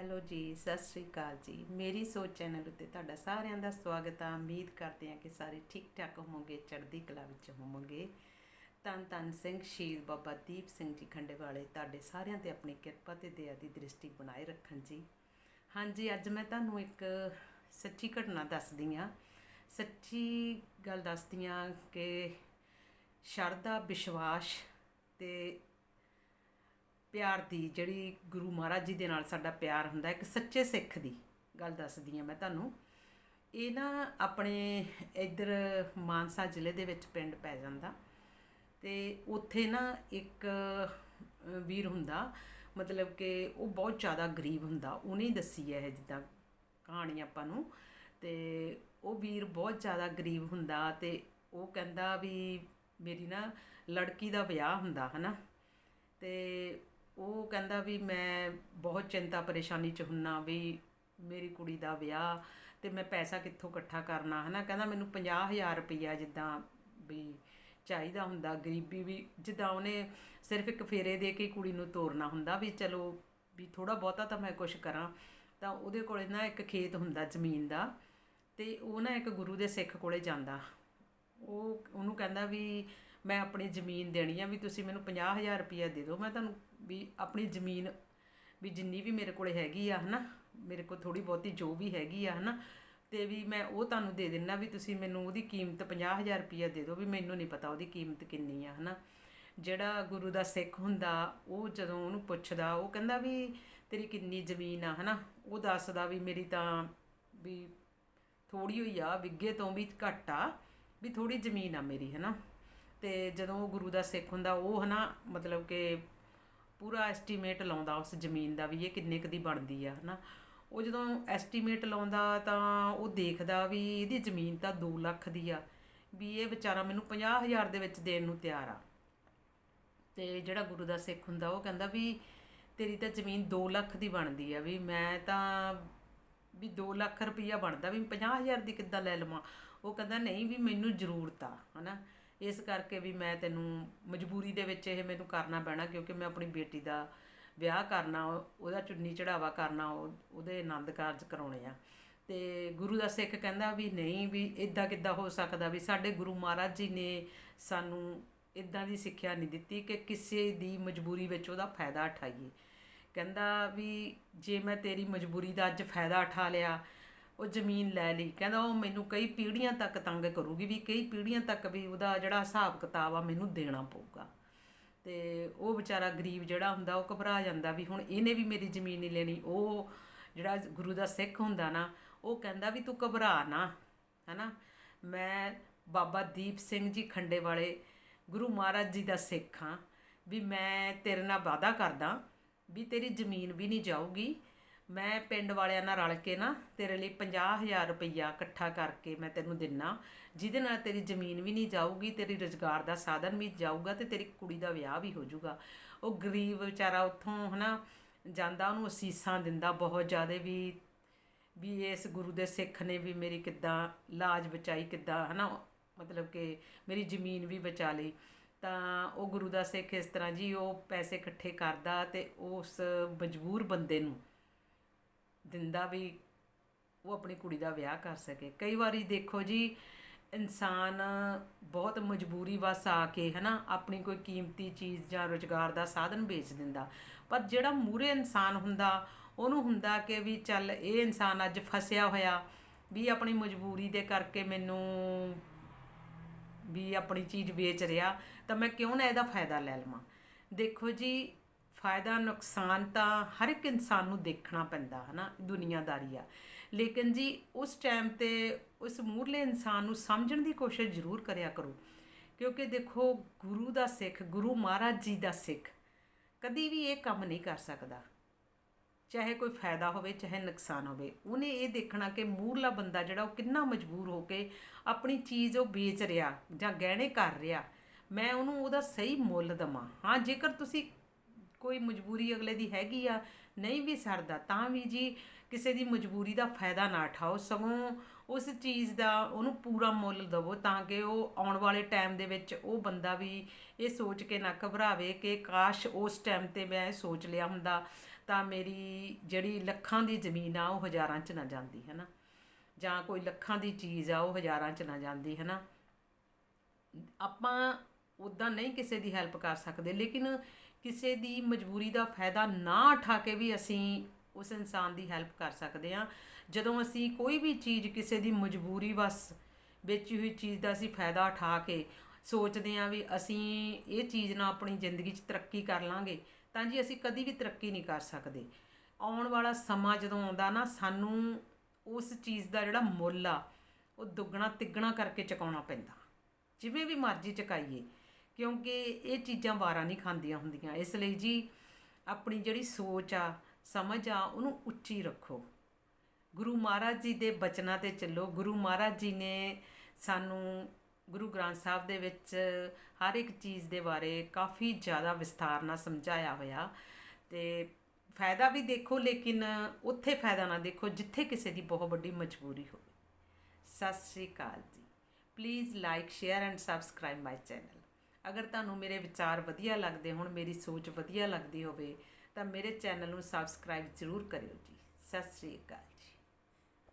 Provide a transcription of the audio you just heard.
Hello ਜੀ, ਸਤਿ ਸ੍ਰੀ ਅਕਾਲ ਜੀ। ਮੇਰੀ ਸੋਚ ਚੈਨਲ ਉੱਤੇ ਤੁਹਾਡਾ ਸਾਰਿਆਂ ਦਾ ਸਵਾਗਤ ਆ। ਉਮੀਦ ਕਰਦੇ ਹਾਂ ਕਿ ਸਾਰੇ ਠੀਕ ਠਾਕ ਹੋਵੋਗੇ, ਚੜ੍ਹਦੀ ਕਲਾ ਵਿੱਚ ਹੋਵੋਗੇ। ਤਨ ਤਨ ਸਿੰਘ ਸ਼ਹੀਦ ਬਾਬਾ ਦੀਪ ਸਿੰਘ ਜੀ ਖੰਡੇ ਵਾਲੇ ਤੁਹਾਡੇ ਸਾਰਿਆਂ ਤੇ ਆਪਣੀ ਕਿਰਪਾ ਤੇ ਦਇਆ ਦੀ ਦ੍ਰਿਸ਼ਟੀ ਬਣਾਏ ਰੱਖਣ ਜੀ। ਹਾਂਜੀ, ਅੱਜ ਮੈਂ ਤੁਹਾਨੂੰ ਇੱਕ ਸੱਚੀ ਘਟਨਾ ਦੱਸਦੀ ਆ ਸੱਚੀ ਗੱਲ ਦੱਸਦੀ ਆ ਕਿ ਸ਼ਰਧਾ, ਵਿਸ਼ਵਾਸ ਤੇ ਪਿਆਰ ਦੀ, ਜਿਹੜੀ ਗੁਰੂ ਮਹਾਰਾਜ ਜੀ ਦੇ ਨਾਲ ਸਾਡਾ ਪਿਆਰ ਹੁੰਦਾ, ਇੱਕ ਸੱਚੇ ਸਿੱਖ ਦੀ ਗੱਲ ਦੱਸਦੀ ਆ ਮੈਂ ਤੁਹਾਨੂੰ। ਇਹ ਨਾ ਆਪਣੇ ਇੱਧਰ ਮਾਨਸਾ ਜ਼ਿਲ੍ਹੇ ਦੇ ਵਿੱਚ ਪਿੰਡ ਪੈ ਜਾਂਦਾ ਤੇ ਉੱਥੇ ਨਾ ਇੱਕ ਵੀਰ ਹੁੰਦਾ, ਮਤਲਬ ਕਿ ਉਹ ਬਹੁਤ ਜ਼ਿਆਦਾ ਗਰੀਬ ਹੁੰਦਾ, ਉਹਨੇ ਦੱਸੀ ਹੈ ਇਹ ਜਿੱਦਾਂ ਕਹਾਣੀ ਆਪਾਂ ਨੂੰ। ਤੇ ਉਹ ਵੀਰ ਬਹੁਤ ਜ਼ਿਆਦਾ ਗਰੀਬ ਹੁੰਦਾ ਤੇ ਉਹ ਕਹਿੰਦਾ ਵੀ ਮੇਰੀ ਨਾ ਲੜਕੀ ਦਾ ਵਿਆਹ ਹੁੰਦਾ, ਹਨਾ। ਤੇ ਉਹ ਕਹਿੰਦਾ ਵੀ ਮੈਂ ਬਹੁਤ ਚਿੰਤਾ ਪਰੇਸ਼ਾਨੀ ਚ ਹੁੰਨਾ ਵੀ ਮੇਰੀ ਕੁੜੀ ਦਾ ਵਿਆਹ ਅਤੇ ਮੈਂ ਪੈਸਾ ਕਿੱਥੋਂ ਇਕੱਠਾ ਕਰਨਾ ਹੈ ਨਾ ਕਹਿੰਦਾ ਮੈਨੂੰ ਪੰਜਾਹ ਹਜ਼ਾਰ ਰੁਪਈਆ ਜਿੱਦਾਂ ਵੀ ਚਾਹੀਦਾ ਹੁੰਦਾ, ਗਰੀਬੀ ਵੀ ਜਿੱਦਾਂ ਉਹਨੇ ਸਿਰਫ ਇੱਕ ਫੇਰੇ ਦੇ ਕੇ ਕੁੜੀ ਨੂੰ ਤੋਰਨਾ ਹੁੰਦਾ ਵੀ ਚਲੋ ਵੀ ਥੋੜਾ ਬਹੁਤਾ ਤਾਂ ਮੈਂ ਕੁਝ ਕਰਾਂ, ਤਾਂ ਉਹਦੇ ਕੋਲੇ ਨਾ ਇੱਕ ਖੇਤ ਹੁੰਦਾ ਜ਼ਮੀਨ ਦਾ ਤੇ ਉਹ ਨਾ ਇੱਕ ਗੁਰੂ ਦੇ ਸਿੱਖ ਕੋਲੇ ਜਾਂਦਾ। ਉਹ, ਉਹਨੂੰ ਕਹਿੰਦਾ ਵੀ ਮੈਂ ਆਪਣੀ ਜ਼ਮੀਨ ਦੇਣੀ ਆ ਵੀ ਤੁਸੀਂ ਮੈਨੂੰ 50000 ਰੁਪਇਆ ਦੇ ਦਿਓ, ਮੈਂ ਤੁਹਾਨੂੰ ਵੀ ਆਪਣੀ ਜ਼ਮੀਨ ਵੀ ਜਿੰਨੀ ਵੀ ਮੇਰੇ ਕੋਲ ਹੈਗੀ ਆ, ਹਨਾ, ਮੇਰੇ ਕੋਲ ਥੋੜੀ ਬਹੁਤੀ ਜੋ ਵੀ ਹੈਗੀ ਆ, ਹਨਾ, ਤੇ ਵੀ ਮੈਂ ਉਹ ਤੁਹਾਨੂੰ ਦੇ ਦਿੰਨਾ ਵੀ ਤੁਸੀਂ ਮੈਨੂੰ ਉਹਦੀ ਕੀਮਤ 50000 ਰੁਪਇਆ ਦੇ ਦਿਓ ਵੀ ਮੈਨੂੰ ਨਹੀਂ ਪਤਾ ਉਹਦੀ ਕੀਮਤ ਕਿੰਨੀ ਆ, ਹਨਾ। ਜਿਹੜਾ ਗੁਰੂ ਦਾ ਸਿੱਖ ਹੁੰਦਾ, ਉਹ ਜਦੋਂ ਉਹਨੂੰ ਪੁੱਛਦਾ, ਉਹ ਕਹਿੰਦਾ ਵੀ ਤੇਰੀ ਕਿੰਨੀ ਜ਼ਮੀਨ ਆ, ਹਨਾ, ਉਹ ਦੱਸਦਾ ਵੀ ਮੇਰੀ ਤਾਂ ਵੀ ਥੋੜੀ ਹੋਈ ਆ, ਵਿੱਗੇ ਤੋਂ ਵੀ ਘੱਟ ਆ, ਵੀ ਥੋੜੀ ਜ਼ਮੀਨ ਆ ਮੇਰੀ, ਹਨਾ। ਤੇ ਜਦੋਂ ਉਹ ਗੁਰੂ ਦਾ ਸਿੱਖ ਹੁੰਦਾ, ਉਹ, ਹਨਾ, ਮਤਲਬ ਕਿ ਪੂਰਾ ਐਸਟੀਮੇਟ ਲਾਉਂਦਾ ਉਸ ਜ਼ਮੀਨ ਦਾ ਵੀ ਇਹ ਕਿੰਨੇ ਕੁ ਦੀ ਬਣਦੀ ਆ, ਹਨਾ। ਉਹ ਜਦੋਂ ਐਸਟੀਮੇਟ ਲਾਉਂਦਾ ਤਾਂ ਉਹ ਦੇਖਦਾ ਵੀ ਇਹਦੀ ਜ਼ਮੀਨ ਤਾਂ 2 ਲੱਖ ਦੀ ਆ, ਵੀ ਇਹ ਵਿਚਾਰਾ ਮੈਨੂੰ 50000 ਦੇ ਵਿੱਚ ਦੇਣ ਨੂੰ ਤਿਆਰ ਆ। ਤੇ ਜਿਹੜਾ ਗੁਰੂ ਦਾ ਸਿੱਖ ਹੁੰਦਾ, ਉਹ ਕਹਿੰਦਾ ਵੀ ਤੇਰੀ ਤਾਂ ਜ਼ਮੀਨ 2 ਲੱਖ ਦੀ ਬਣਦੀ ਆ, ਵੀ ਮੈਂ ਤਾਂ ਵੀ 2 ਲੱਖ ਰੁਪਈਆ ਬਣਦਾ, ਵੀ 50000 ਦੀ ਕਿੱਦਾਂ ਲੈ ਲਵਾਂ। ਉਹ ਕਹਿੰਦਾ, ਨਹੀਂ ਵੀ ਮੈਨੂੰ ਜ਼ਰੂਰਤ ਆ, ਹਨਾ। ਇਸ ਕਰਕੇ ਵੀ ਮੈਂ ਤੈਨੂੰ ਮਜਬੂਰੀ ਦੇ ਵਿੱਚ ਇਹ ਮੈਨੂੰ ਕਰਨਾ ਪੈਣਾ, ਕਿਉਂਕਿ ਮੈਂ ਆਪਣੀ ਬੇਟੀ ਦਾ ਵਿਆਹ ਕਰਨਾ, ਉਹਦਾ ਚੁੰਨੀ ਚੜਾਵਾ ਕਰਨਾ, ਉਹ- ਉਹਦੇ ਆਨੰਦ ਕਾਰਜ ਕਰਾਉਣੇ ਆ। ਤੇ ਗੁਰੂ ਦਾ ਸਿੱਖ ਕਹਿੰਦਾ ਵੀ ਨਹੀਂ, ਵੀ ਇਦਾਂ ਕਿੱਦਾਂ ਹੋ ਸਕਦਾ ਵੀ ਸਾਡੇ ਗੁਰੂ ਮਹਾਰਾਜ ਜੀ ਨੇ ਸਾਨੂੰ ਇਦਾਂ ਦੀ ਸਿੱਖਿਆ ਨਹੀਂ ਦਿੱਤੀ ਕਿ ਕਿਸੇ ਦੀ ਮਜਬੂਰੀ ਵਿੱਚ ਉਹਦਾ ਫਾਇਦਾ ਉਠਾਈਏ। ਕਹਿੰਦਾ ਵੀ ਜੇ ਮੈਂ ਤੇਰੀ ਮਜਬੂਰੀ ਦਾ ਅੱਜ ਫਾਇਦਾ ਉਠਾ ਲਿਆ ਉਹ ਜ਼ਮੀਨ ਲੈ ਲਈ। ਕਹਿੰਦਾ ਉਹ ਮੈਨੂੰ ਕਈ ਪੀੜ੍ਹੀਆਂ ਤੱਕ ਤੰਗ ਕਰੂਗੀ ਵੀ, ਕਈ ਪੀੜ੍ਹੀਆਂ ਤੱਕ ਵੀ ਉਹਦਾ ਜਿਹੜਾ ਹਿਸਾਬ ਕਿਤਾਬ ਆ ਮੈਨੂੰ ਦੇਣਾ ਪਊਗਾ। ਤੇ ਉਹ ਵਿਚਾਰਾ ਗਰੀਬ ਜਿਹੜਾ ਹੁੰਦਾ, ਉਹ ਘਬਰਾ ਜਾਂਦਾ ਵੀ ਹੁਣ ਇਹਨੇ ਵੀ ਮੇਰੀ ਜ਼ਮੀਨ ਨਹੀਂ ਲੈਣੀ। ਉਹ ਜਿਹੜਾ ਗੁਰੂ ਦਾ ਸਿੱਖ ਹੁੰਦਾ ਨਾ, ਉਹ ਕਹਿੰਦਾ ਵੀ ਤੂੰ ਘਬਰਾ ਨਾ, ਹਨਾ? ਮੈਂ ਬਾਬਾ ਦੀਪ ਸਿੰਘ ਜੀ ਖੰਡੇ ਵਾਲੇ ਗੁਰੂ ਮਹਾਰਾਜ ਜੀ ਦਾ ਸਿੱਖ ਹਾਂ, ਵੀ ਮੈਂ ਤੇਰੇ ਨਾਲ ਵਾਅਦਾ ਕਰਦਾ ਵੀ ਤੇਰੀ ਜ਼ਮੀਨ ਵੀ ਨਹੀਂ ਜਾਊਗੀ ਮੈਂ ਪਿੰਡ ਵਾਲਿਆਂ ਨਾਲ ਰਲ ਕੇ ਨਾ ਤੇਰੇ ਲਈ 50000 ਰੁਪਈਆ ਇਕੱਠਾ ਕਰਕੇ ਮੈਂ ਤੈਨੂੰ ਦਿੰਨਾ, ਜਿਹਦੇ ਨਾਲ ਤੇਰੀ ਜ਼ਮੀਨ ਵੀ ਨਹੀਂ ਜਾਊਗੀ, ਤੇਰੀ ਰੁਜ਼ਗਾਰ ਦਾ ਸਾਧਨ ਵੀ ਜਾਊਗਾ ਤੇ ਤੇਰੀ ਕੁੜੀ ਦਾ ਵਿਆਹ ਵੀ ਹੋ ਜਾਊਗਾ। ਉਹ ਗਰੀਬ ਵਿਚਾਰਾ ਉੱਥੋਂ ਹਨਾ ਜਾਂਦਾ, ਉਹਨੂੰ ਅਸੀਸਾਂ ਦਿੰਦਾ ਬਹੁਤ ਜ਼ਿਆਦਾ ਵੀ ਵੀ ਇਸ ਗੁਰੂ ਦੇ ਸਿੱਖ ਨੇ ਵੀ ਮੇਰੀ ਕਿੱਦਾਂ ਲਾਜ ਬਚਾਈ, ਕਿੱਦਾਂ ਹਨਾ ਮਤਲਬ ਕਿ ਮੇਰੀ ਜ਼ਮੀਨ ਵੀ ਬਚਾ ਲਈ। ਤਾਂ ਉਹ ਗੁਰੂ ਦਾ ਸਿੱਖ ਇਸ ਤਰ੍ਹਾਂ ਜੀ, ਉਹ ਪੈਸੇ ਇਕੱਠੇ ਕਰਦਾ ਤੇ ਉਸ ਮਜਬੂਰ ਬੰਦੇ ਨੂੰ ਦਿੰਦਾ ਵੀ ਉਹ ਆਪਣੀ ਕੁੜੀ ਦਾ ਵਿਆਹ ਕਰ ਸਕੇ। ਕਈ ਵਾਰੀ ਦੇਖੋ ਜੀ, ਇਨਸਾਨ ਬਹੁਤ ਮਜਬੂਰੀ ਵਸ ਆ ਕੇ ਹਨਾ, ਆਪਣੀ ਕੋਈ ਕੀਮਤੀ ਚੀਜ਼ ਜਾਂ ਰੁਜ਼ਗਾਰ ਦਾ ਸਾਧਨ ਵੇਚ ਦਿੰਦਾ। ਪਰ ਜਿਹੜਾ ਮੂਰੇ ਇਨਸਾਨ ਹੁੰਦਾ, ਉਹਨੂੰ ਹੁੰਦਾ ਕਿ ਵੀ ਚੱਲ ਇਹ ਇਨਸਾਨ ਅੱਜ ਫਸਿਆ ਹੋਇਆ, ਵੀ ਆਪਣੀ ਮਜਬੂਰੀ ਦੇ ਕਰਕੇ ਮੈਨੂੰ ਵੀ ਆਪਣੀ ਚੀਜ਼ ਵੇਚ ਰਿਹਾ, ਤਾਂ ਮੈਂ ਕਿਉਂ ਨਾ ਇਹਦਾ ਫਾਇਦਾ ਲੈ ਲਵਾਂ? ਦੇਖੋ ਜੀ ਫਾਇਦਾ, ਨੁਕਸਾਨ ਤਾਂ ਹਰ ਇੱਕ ਇਨਸਾਨ ਨੂੰ ਦੇਖਣਾ ਪੈਂਦਾ ਹੈ ਨਾ ਦੁਨੀਆਦਾਰੀ ਆ। ਲੇਕਿਨ ਜੀ, ਉਸ ਟਾਈਮ ਤੇ ਉਸ ਮੂਰਲੇ ਇਨਸਾਨ ਨੂੰ ਸਮਝਣ ਦੀ ਕੋਸ਼ਿਸ਼ ਜ਼ਰੂਰ ਕਰਿਆ ਕਰੋ। ਕਿਉਂਕਿ ਦੇਖੋ, ਗੁਰੂ ਦਾ ਸਿੱਖ, ਗੁਰੂ ਮਹਾਰਾਜ ਜੀ ਦਾ ਸਿੱਖ ਕਦੀ ਵੀ ਇਹ ਕੰਮ ਨਹੀਂ ਕਰ ਸਕਦਾ। ਚਾਹੇ ਕੋਈ ਫਾਇਦਾ ਹੋਵੇ, ਚਾਹੇ ਨੁਕਸਾਨ ਹੋਵੇ, ਉਹਨੇ ਇਹ ਦੇਖਣਾ ਕਿ ਮੂਰਲਾ ਬੰਦਾ ਜਿਹੜਾ ਉਹ ਕਿੰਨਾ ਮਜਬੂਰ ਹੋ ਕੇ ਆਪਣੀ ਚੀਜ਼ ਉਹ ਵੇਚ ਰਿਹਾ ਜਾਂ ਗਹਿਣੇ ਕਰ ਰਿਹਾ। ਮੈਂ ਉਹਨੂੰ ਉਹਦਾ ਸਹੀ ਮੁੱਲ ਦਵਾਂ। ਹਾਂ, ਜੇਕਰ ਤੁਸੀਂ ਕੋਈ ਮਜਬੂਰੀ ਅਗਲੇ ਦੀ ਹੈਗੀ ਆ, ਨਹੀਂ ਵੀ ਸਰਦਾ, ਤਾਂ ਵੀ ਜੀ ਕਿਸੇ ਦੀ ਮਜਬੂਰੀ ਦਾ ਫਾਇਦਾ ਨਾ ਉਠਾਓ, ਸਗੋਂ ਉਸ ਚੀਜ਼ ਦਾ ਉਹਨੂੰ ਪੂਰਾ ਮੁੱਲ ਦਵੋ ਤਾਂ ਕਿ ਉਹ ਆਉਣ ਵਾਲੇ ਟਾਈਮ ਦੇ ਵਿੱਚ ਉਹ ਬੰਦਾ ਵੀ ਇਹ ਸੋਚ ਕੇ ਨਾ ਘਬਰਾਵੇ ਕਿ ਕਾਸ਼ ਉਸ ਟਾਈਮ ਤੇ ਮੈਂ ਇਹ ਸੋਚ ਲਿਆ ਹੁੰਦਾ ਤਾਂ ਮੇਰੀ ਜਿਹੜੀ ਲੱਖਾਂ ਦੀ ਜ਼ਮੀਨ ਆ, ਉਹ ਹਜ਼ਾਰਾਂ 'ਚ ਨਾ ਜਾਂਦੀ ਹੈ ਨਾ ਜਾਂ ਕੋਈ ਲੱਖਾਂ ਦੀ ਚੀਜ਼ ਆ, ਉਹ ਹਜ਼ਾਰਾਂ 'ਚ ਨਾ ਜਾਂਦੀ ਹੈ ਨਾ ਆਪਾਂ ਉਦਾਂ ਨਹੀਂ ਕਿਸੇ ਦੀ ਹੈਲਪ ਕਰ ਸਕਦੇ, ਲੇਕਿਨ ਕਿਸੇ ਦੀ ਮਜਬੂਰੀ ਦਾ ਫਾਇਦਾ ਨਾ ਉਠਾ ਕੇ ਵੀ ਅਸੀਂ ਉਸ ਇਨਸਾਨ ਦੀ ਹੈਲਪ ਕਰ ਸਕਦੇ ਹਾਂ। ਜਦੋਂ ਅਸੀਂ ਕੋਈ ਵੀ ਚੀਜ਼ ਕਿਸੇ ਦੀ ਮਜਬੂਰੀ ਵਸ ਵੇਚੀ ਹੋਈ ਚੀਜ਼ ਦਾ ਅਸੀਂ ਫਾਇਦਾ ਉਠਾ ਕੇ ਸੋਚਦੇ ਹਾਂ ਵੀ ਅਸੀਂ ਇਹ ਚੀਜ਼ ਨਾਲ ਆਪਣੀ ਜ਼ਿੰਦਗੀ 'ਚ ਤਰੱਕੀ ਕਰ ਲਾਂਗੇ, ਤਾਂ ਜੀ ਅਸੀਂ ਕਦੀ ਵੀ ਤਰੱਕੀ ਨਹੀਂ ਕਰ ਸਕਦੇ। ਆਉਣ ਵਾਲਾ ਸਮਾਂ ਜਦੋਂ ਆਉਂਦਾ ਨਾ, ਸਾਨੂੰ ਉਸ ਚੀਜ਼ ਦਾ ਜਿਹੜਾ ਮੁੱਲ ਆ, ਉਹ ਦੁੱਗਣਾ ਤਿੱਗਣਾ ਕਰਕੇ ਚੁਕਾਉਣਾ ਪੈਂਦਾ। ਜਿਵੇਂ ਵੀ ਮਰਜ਼ੀ ਚੁਕਾਈਏ। ਕਿਉਂਕਿ ਇਹ ਚੀਜ਼ਾਂ ਵਾਰਾਂ ਨਹੀਂ ਖਾਂਦੀਆਂ ਹੁੰਦੀਆਂ। ਇਸ ਲਈ ਜੀ ਆਪਣੀ ਜਿਹੜੀ ਸੋਚ ਆ, ਸਮਝ ਆ, ਉਹਨੂੰ ਉੱਚੀ ਰੱਖੋ। ਗੁਰੂ ਮਹਾਰਾਜ ਜੀ ਦੇ ਬਚਨਾਂ ਤੇ ਚੱਲੋ। ਗੁਰੂ ਮਹਾਰਾਜ ਜੀ ਨੇ ਸਾਨੂੰ ਗੁਰੂ ਗ੍ਰੰਥ ਸਾਹਿਬ ਦੇ ਵਿੱਚ ਹਰ ਇੱਕ ਚੀਜ਼ ਦੇ ਬਾਰੇ ਕਾਫੀ ਜ਼ਿਆਦਾ ਵਿਸਥਾਰ ਨਾਲ ਸਮਝਾਇਆ ਹੋਇਆ। ਤੇ ਫਾਇਦਾ ਵੀ ਦੇਖੋ, ਲੇਕਿਨ ਉੱਥੇ ਫਾਇਦਾ ਨਾ ਦੇਖੋ, ਜਿੱਥੇ ਕਿਸੇ ਦੀ ਬਹੁਤ ਵੱਡੀ ਮਜਬੂਰੀ ਹੋਵੇ। ਸਤਿ ਸ੍ਰੀ ਅਕਾਲ ਜੀ। Please like share and subscribe my channel ਅਗਰ ਤੁਹਾਨੂੰ ਮੇਰੇ ਵਿਚਾਰ ਵਧੀਆ ਲੱਗਦੇ ਹੋਣ, ਮੇਰੀ ਸੋਚ ਵਧੀਆ ਲੱਗਦੀ ਹੋਵੇ, ਤਾਂ ਮੇਰੇ ਚੈਨਲ ਨੂੰ ਸਬਸਕ੍ਰਾਈਬ ਜ਼ਰੂਰ ਕਰਿਓ ਜੀ। ਸਤਿ ਸ੍ਰੀ ਅਕਾਲ ਜੀ।